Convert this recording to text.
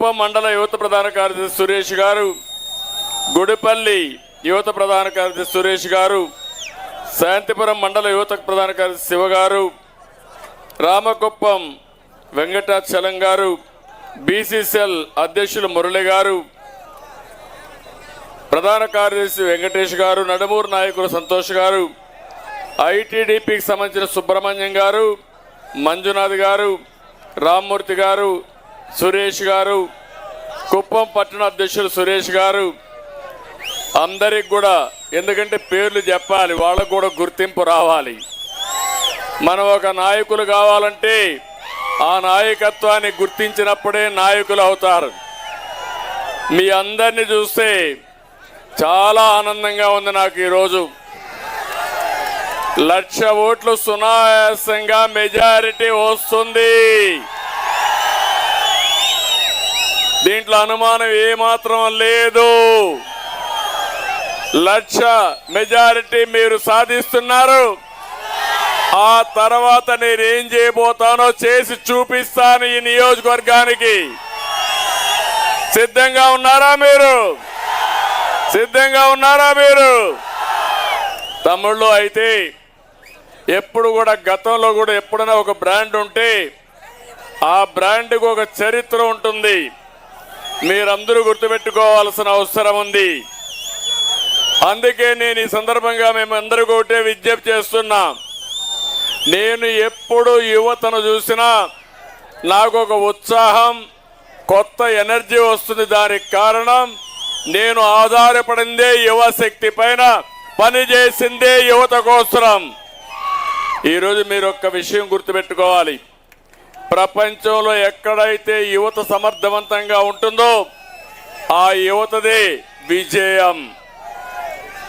కుప్పం మండల యువత ప్రధాన కార్యదర్శి సురేష్ గారు గుడిపల్లి యువత ప్రధాన కార్యదర్శి సురేష్ గారు శాంతిపురం మండల యువత ప్రధాన కార్యదర్శి శివ గారు రామకుప్పం వెంకటాచలం గారు బీసీసీఎల్ అధ్యక్షులు మురళి గారు ప్రధాన కార్యదర్శి వెంకటేష్ గారు నడుమూరు నాయకులు సంతోష్ గారు ఐటీడీపీకి సంబంధించిన సుబ్రహ్మణ్యం గారు మంజునాథ్ గారు రామ్మూర్తి గారు సురేష్ గారు కుప్పం పట్టణ అధ్యక్షులు సురేష్ గారు అందరికి కూడా ఎందుకంటే పేర్లు చెప్పాలి వాళ్ళకు కూడా గుర్తింపు రావాలి. మనం ఒక నాయకులు కావాలంటే ఆ నాయకత్వాన్ని గుర్తించినప్పుడే నాయకులు అవుతారు. మీ అందరిని చూస్తే చాలా ఆనందంగా ఉంది నాకు ఈరోజు. లక్ష ఓట్లు సునాయాసంగా మెజారిటీ వస్తుంది. దీంట్లో అనుమానం ఏమాత్రం లేదు. లక్ష మెజారిటీ మీరు సాధిస్తున్నారు. ఆ తర్వాత నేనేం చేయబోతానో చేసి చూపిస్తాను ఈ నియోజకవర్గానికి. సిద్ధంగా ఉన్నారా మీరు? సిద్ధంగా ఉన్నారా మీరు? తమ్ముళ్ళు అయితే ఎప్పుడు కూడా గతంలో కూడా ఎప్పుడైనా ఒక బ్రాండ్ ఉంటే ఆ బ్రాండ్కి ఒక చరిత్ర ఉంటుంది. మీరందరూ గుర్తుపెట్టుకోవాల్సిన అవసరం ఉంది. అందుకే నేను ఈ సందర్భంగా మేము ఒకటే విజ్ఞప్తి చేస్తున్నా. నేను ఎప్పుడు యువతను చూసినా నాకు ఒక ఉత్సాహం కొత్త ఎనర్జీ వస్తుంది. దానికి కారణం నేను ఆధారపడిందే యువశక్తి పైన పనిచేసిందే యువత కోసం ఈరోజు మీరు ఒక్క విషయం గుర్తుపెట్టుకోవాలి. ప్రపంచంలో ఎక్కడైతే యువత సమర్థవంతంగా ఉంటుందో ఆ యువతదే విజయం.